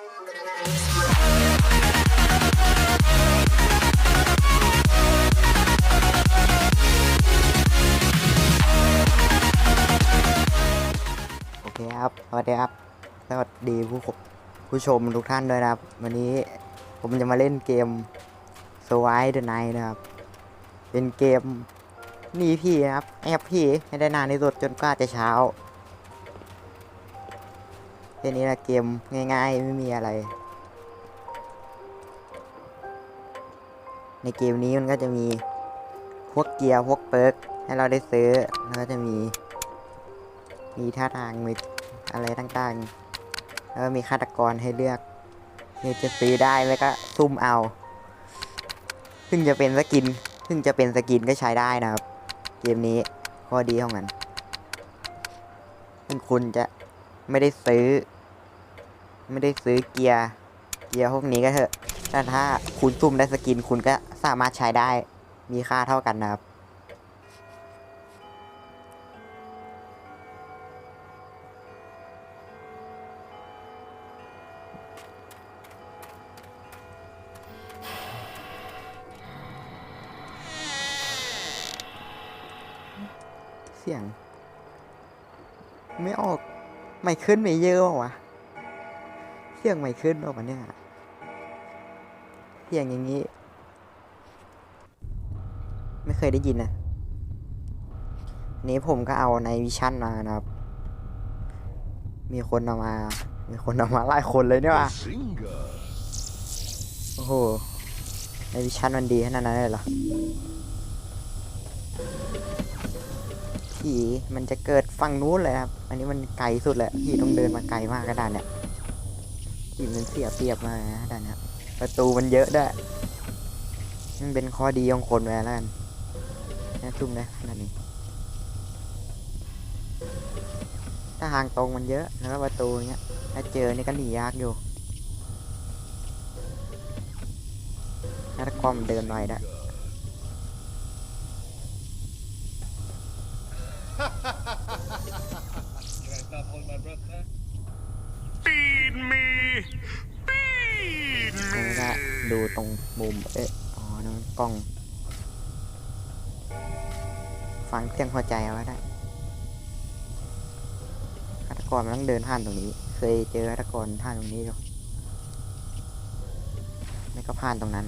โอเคครับสวัสดีครับ สวัสดีผู้ผู้ชมทุกท่านด้วยนะครับ วันนี้ผมจะมาเล่นเกม s w i the Night นะครับ เป็นเกมหนีพี่นะครับ แอบพี่ให้ได้นานที่สุดจนกว่าจะเช้า แค่นี้นะเกมง่ายๆ ไม่มีอะไร ในเกมนี้มันก็จะมีพวกเกียร์พวกเปิร์กให้เราได้ซื้อ แล้วก็จะมี มีท่าทางมีอะไรต่างๆ แล้วก็มีฆาตกรให้เลือกเลือกจะซื้อได้แล้วก็ซุ่มเอา ซึ่งจะเป็นสกิน ซึ่งจะเป็นสกินก็ใช้ได้นะครับ เกมนี้ข้อดีของมันซึ่งคุณจะ ไม่ได้ซื้อ ไม่ได้ซื้อเกียร์ เกียร์พวกนี้ก็เถอะแต่ถ้าคุณซุ่มได้สกินคุณก็สามารถใช้ได้ มีค่าเท่ากันนะครับ เสียง ไม่ขึ้นไม่เยอะวะเสียงไม่ขึ้นออกมาเนี่ยเสียงอย่างนี้ ไม่เคยได้ยินนะนี้ผมก็เอาในวิชั่นมานะครับ มีคนเอามา มีคนเอามาหลายคนเลยเนี่ยว่ะ Bazinga! โอ้โหในวิชั่นมันดีขนาดนั้นเลยเหรอ ผีมันจะเกิดฝั่งนู้นเลยครับ อันนี้มันไกลสุดแหละผีต้องเดินมาไกลมากกระดานเนี่ยผีมันเสียเปรียบมากนะดานเนี่ยประตูมันเยอะด้วยมันเป็นข้อดีของคนไว้แล้วกันนะซุ่มนะขนาดนี้ถ้าทางตรงมันเยอะแล้วก็ประตูเนี้ยถ้าเจอนี่ก็หนียากอยู่ถ้าคอมเดินไวได้ะ มุม เอ๊ะ อ๋อนั่นมันกล้อง ฟังเสียงหัวใจเอาไว้ได้ฆาตกรมันต้องเดินผ่านตรงนี้ เคยเจอฆาตกรผ่านตรงนี้อยู่ไม่ก็ผ่านตรงนั้น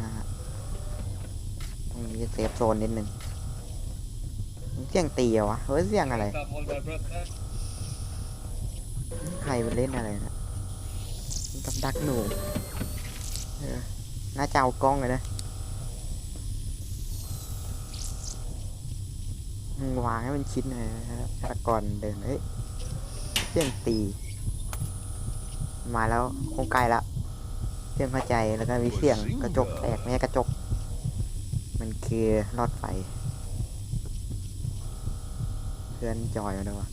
นะฮะตรงนี้เซฟโซนนิดนึงเสียงตีเหรอวะเฮ้ยเสียงอะไร ใครมันเล่นอะไรนะ กับดักหนูเออน่าจะเอากล้องเลยนะมึงวางให้มันชิดหน่อยนะฆาตกรเดินเฮ้ยเสียงตี มาแล้วคงไกลละเสียงเข้าใจแล้วก็มีเสียงกระจกแตกไม่ใช่กระจก มันคือหลอดไฟ เพื่อนจอยมาด้วยวะ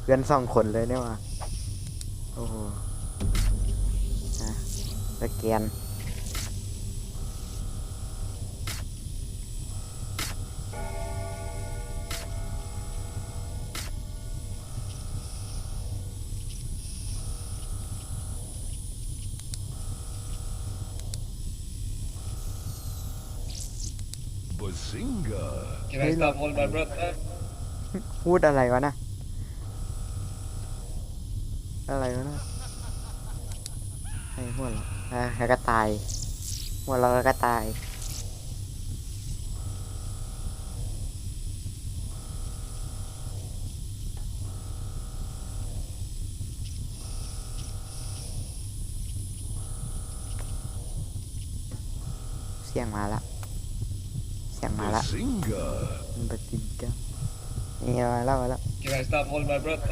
เพื่อนสองคนเลยเนี่ยว่ะโอ้โห สแกน Bazinga! Can I stop holding my breath there? พูดอะไรวะนะ อะไรวะนะไอ้หัวเราะ อะแล้วก็ตายหัวเราะแล้วก็ตายเสียงมาละเสียงมาละ Bazinga! มันปฏิกิริยานี่มาแล้วมาแล้ว Can I stop holding my breath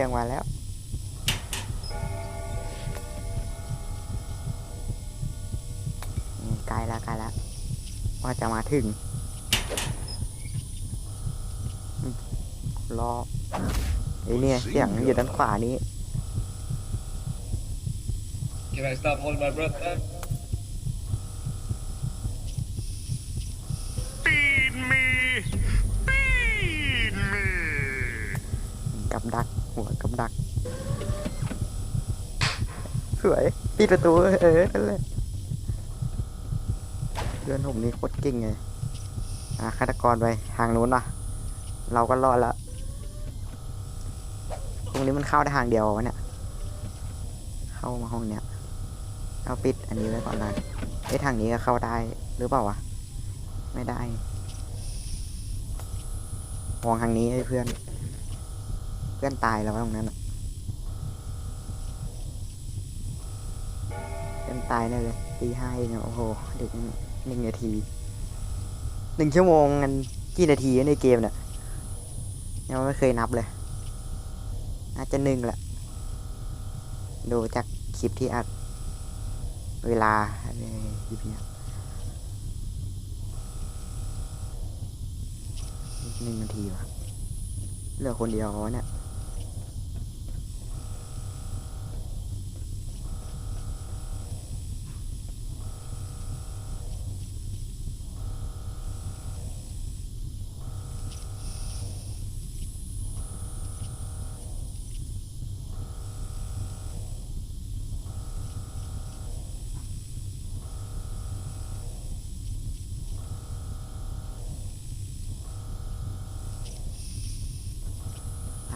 ียงมาแล้ว ไกลละไกลละว่าจะมาถึง รอไอ้เนี่ยเสียงอยู่ด้านขวานี้ Beat me! Feed me! กับดัก หัวกับดัก สวยปิดประตูเออนั่นแหละเพื่อนผมนี่โคตรเก่งเลยอะฆาตกรไปทางนู้นว่ะเราก็รอดล้วตรงนี้มันเข้าได้ทางเดียววะเนี่ย เข้ามาห้องเนี้ยเอาปิดอันนี้ไว้ก่อนนะไอ้ทางนี้ก็เข้าได้หรือเปล่าวะ ไม่ได้มองทางนี้ไอ้เพื่อน พื่อนตายแล้วตรงนั้นอะเพื่อนตายแน่เลยตีห้าเองโอ้โหเด็กหนึ่งนาทีหนึ่งชั่วโมงกันกี่นาทีในเกมเนี่ยยังไม่เคยนับเลยน่าจะหนึ่งแหละดูจากคลิปที่อัดเวลาอะไรคลิปเนี้ยหนึ่งนาทีวะเหลือคนเดียวเนี่ย ท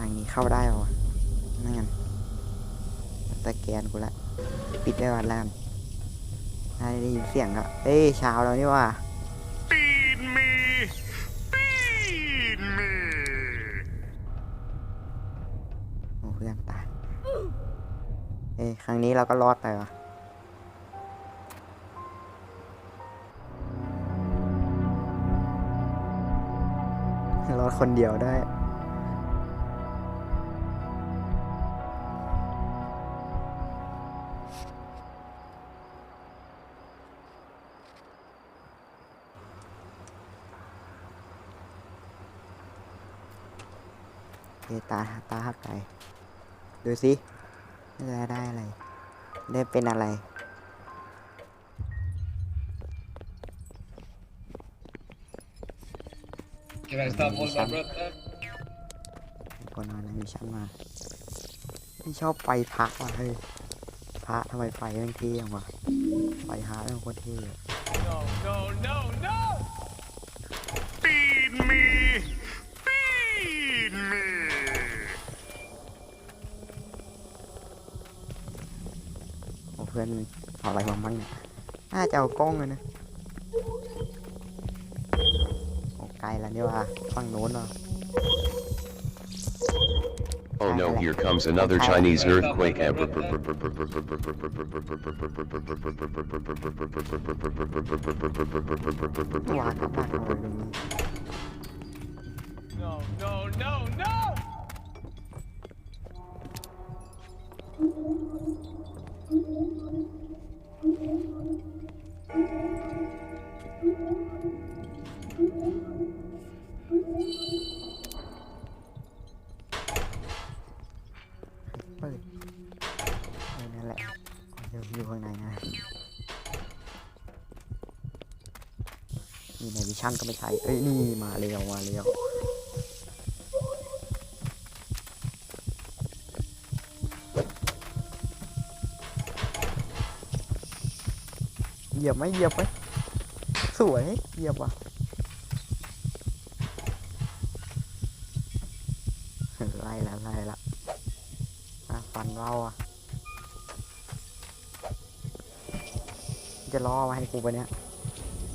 างนี้เข้าได้เหรอวะไม่งั้นมันสแกนกูละ ปิดได้วันแรกน่าจะได้ยินเสียงอะเอ้ยเช้าแล้วนี่ว่า Feed me. Feed me. โอ้เพื่อนตายเอ้ยครั้งนี้เราก็รอดไปวะรอดคนเดียวได้ เอยตาตาหักไก่ดูสิน่าจะได้อะไร ได้เป็นอะไร Can I stop hold my breath there? ก่อนนอนนะมีชั้นมาพี่ชอบไฟพระว่ะเฮ้ยพระทำไมไฟแม่งเท่จังวะไฟพระแม่งโคตรเท่อะ No, no, no, no! Feed me. Feed me. โอ้เพื่อนเอาอะไรมามั่งเนี่ยน่าจะเอากล้องเลยนะโอ้ไกลแล้วนี่ว่าฝั่งโน้นว่ะ Oh no, here comes another Chinese earthquake. วางกับบ้านเอาไว้ตรงนี้ No, no, no, no! ชั่นก็ไม่ใช่ เอ้ยนี่มาเร็วมาเร็วเหยียบไหมเหยียบไหมสวยเหยียบว่ะไล่ละไล่ละอะฟันเราอะ จะล่อมาให้กูปะเนี่ย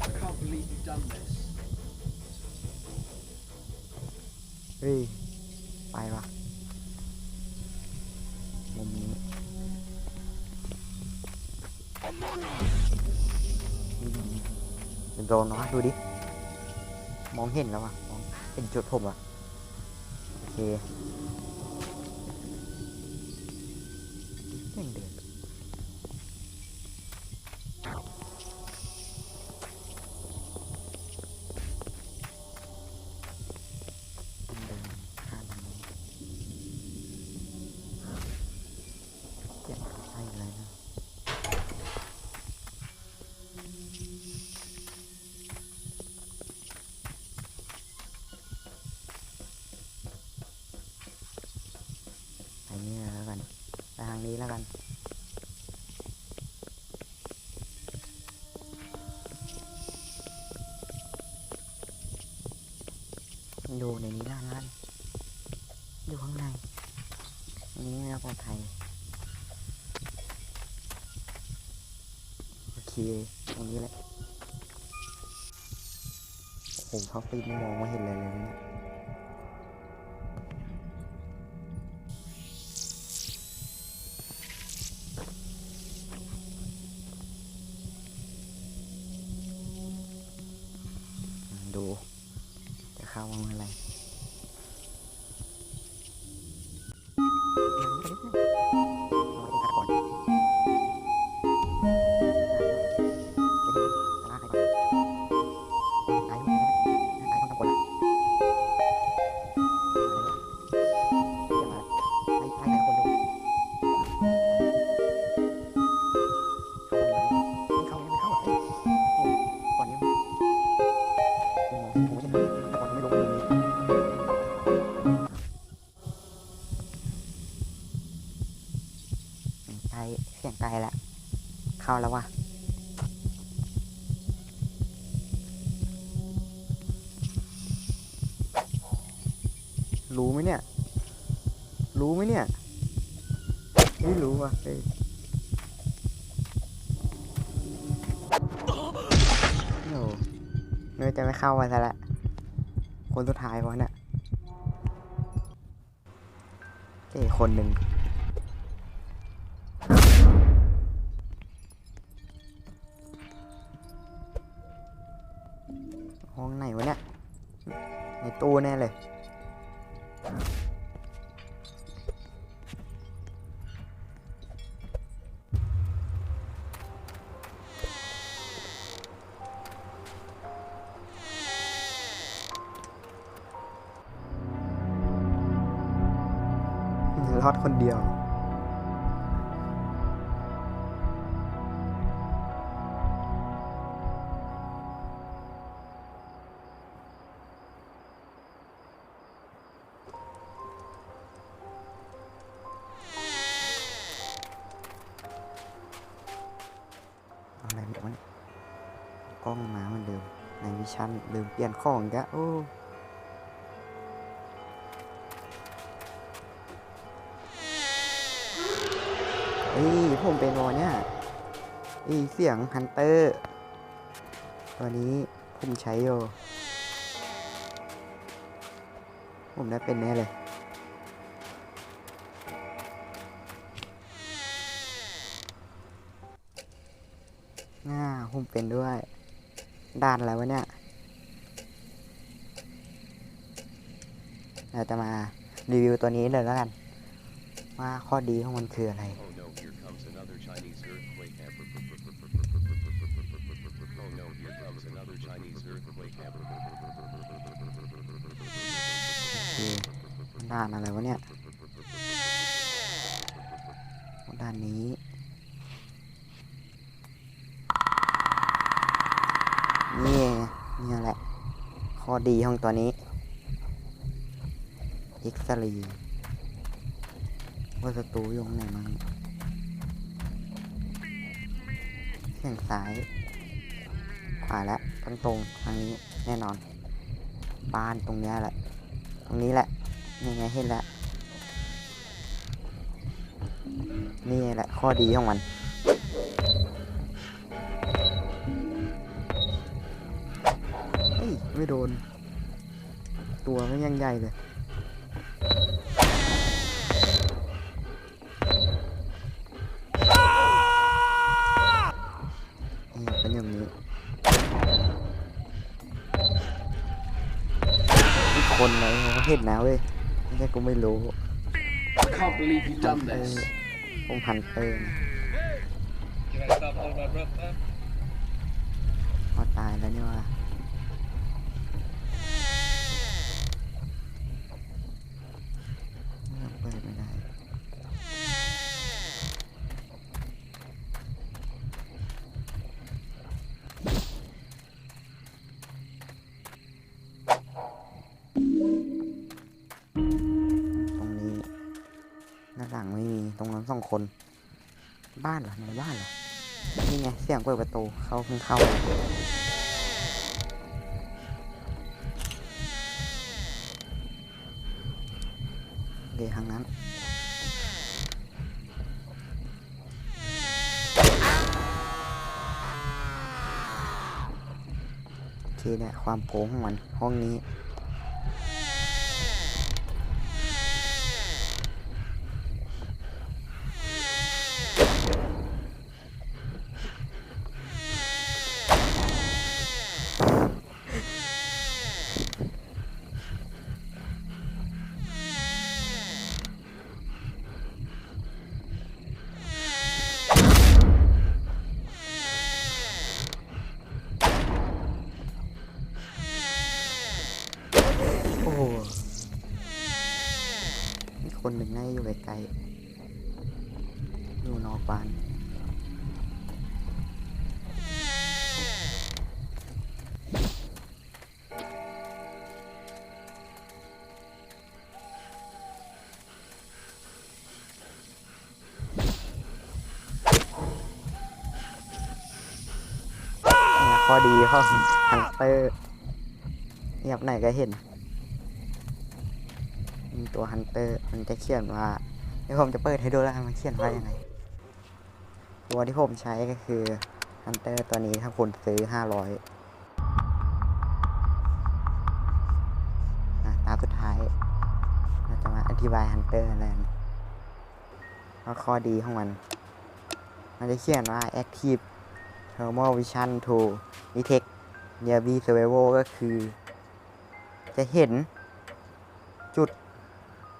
I can't believe you've done this. เฮ้ย ไปวะมุมนี้เป็นโดนเนาะดูดิ มองเห็นแล้วอะมองเห็นจุดผมอะโอเคยังเดินเดินข้ามมันเจ็บใช่เลยนะ ดูในนี้ด้านล่างอยู่ข้างในอันนี้ไม่ปลอดภัยโอเคตรงนี้แหละโอ้โหเขาฟิล์มมองไม่เห็นอะไรเลยเนี่ย รู้ไหมเนี่ย รู้ไหมเนี่ย ไม่รู้ว่ะเฮ้ยโอ้โหเนื้อจะไม่เข้ามาซะละ คนสุดท้ายวะเนี่ยเจ้คนหนึ่งห้องไหนวะเนี่ย ในตู้แน่เลย รอดคนเดียว อะไรมาวะเนี่ยกล้องมามันเดิมในวิชั่นลืมเปลี่ยนของอีกแล้วโอ้ เอ้ยผมเป็นวอเนี่ยเอ้ยเสียงฮันเตอร์ตัวนี้ผมใช้อยู่ผมได้เป็นแน่เลยอ่าผมเป็นด้วยด้านอะไรวะเนี่ยเราจะมารีวิวตัวนี้เลยแล้วกัน ว่าข้อดีของมันคืออะไร ด้านอะไรวะเนี่ยด้านนี้นี่นี่แหละ ข้อดีของตัวนี้เอ็กซ์รีว่าศัตรูยงไหนมั่งเสียงซ้ายขวาแล้วตรงตรงทางนี้แน่นอน บ้านตรงนี้แหละ ตรงนี้แหละ นี่ไงเห็นแล้วนี่แหละข้อดีของมัน เฮ้ย ไม่โดน ตัวมันยังใหญ่เลยเป็นอย่างนี้คนไหนเขาเห็นนะเว้ย ไม่ใช่กูไม่รู้ I can't believe you've ฮัน done เตอ this. ร์ผมฮันเตอร์นะ Can I stop holding my breath there? พอตายแล้วนี่ว่า บ้านเหรอในบ้านเหรอนี่ไงเสียงเปิดประตูเขาเพิ่งเข้าโอเคทางนั้นโอเคเนี่ยความโกงของมันห้องนี้ คนหนึ่งน่าจะอยู่ไกลๆอยู่นอกบ้านข้อดีของฮันเตอร์เงียบไหนก็เห็น มีตัวฮันเตอร์มันจะเขียนว่าเดี๋ยวผมจะเปิดให้ดูแล้วมันเขียนว่ายังไง ตัวที่ผมใช้ก็คือฮันเตอร์ตัวนี้ถ้าคุณซื้อห้าร้อยตาสุดท้าย เราจะมาอธิบายฮันเตอร์อะไรกันว่าข้อดีของมัน มันจะเขียนว่า active thermal vision to detect nearby survival ก็คือ จะเห็นจุด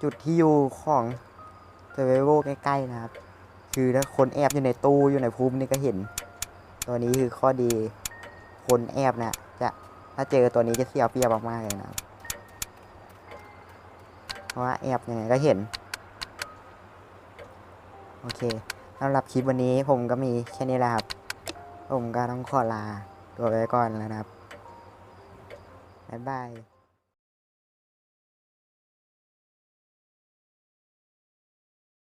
จุดที่อยู่ของเซเวโวใกล้ๆนะครับ คือถ้าคนแอบอยู่ในตู้อยู่ในภูมินี่ก็เห็น ตัวนี้คือข้อดี คนแอบเนี่ยจะถ้าเจอตัวนี้จะเสียเปรียบมากๆเลยนะเพราะว่าแอบยังไงก็เห็น โอเคสำหรับคลิปวันนี้ผมก็มีแค่นี้แหละครับ ผมก็ต้องขอลาตัวไปก่อนแล้วนะครับ บ๊ายบาย